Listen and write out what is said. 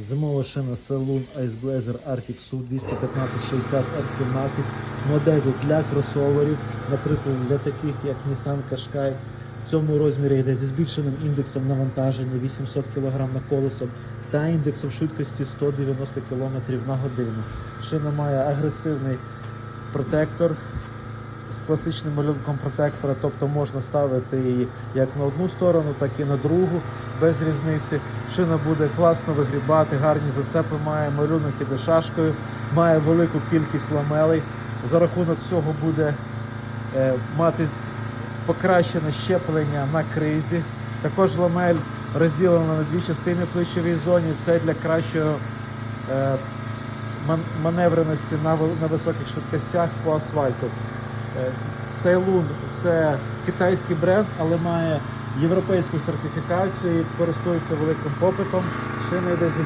Зимова шина Saloon Ice Blazer Arctic Su 215-60 R17. Модель для кросоверів, наприклад, для таких як Nissan Qashqai. В цьому розмірі йде зі збільшеним індексом навантаження 800 кг на колесо та індексом швидкості 190 км на годину. Шина має агресивний протектор з класичним малюнком протектора, тобто можна ставити її як на одну сторону, так і на другу, без різниці. Шина буде класно вигрібати, гарні засепи має, малюнок іде шашкою, має велику кількість ламелей. За рахунок цього буде е, мати покращене щеплення на кризі. Також ламель розділена на дві частини плечовій зоні. Це для кращого е, маневреності на, на високих швидкостях по асфальту. Сейлун це китайський бренд, але має європейську сертифікацію і користується великим попитом. Шина йде зі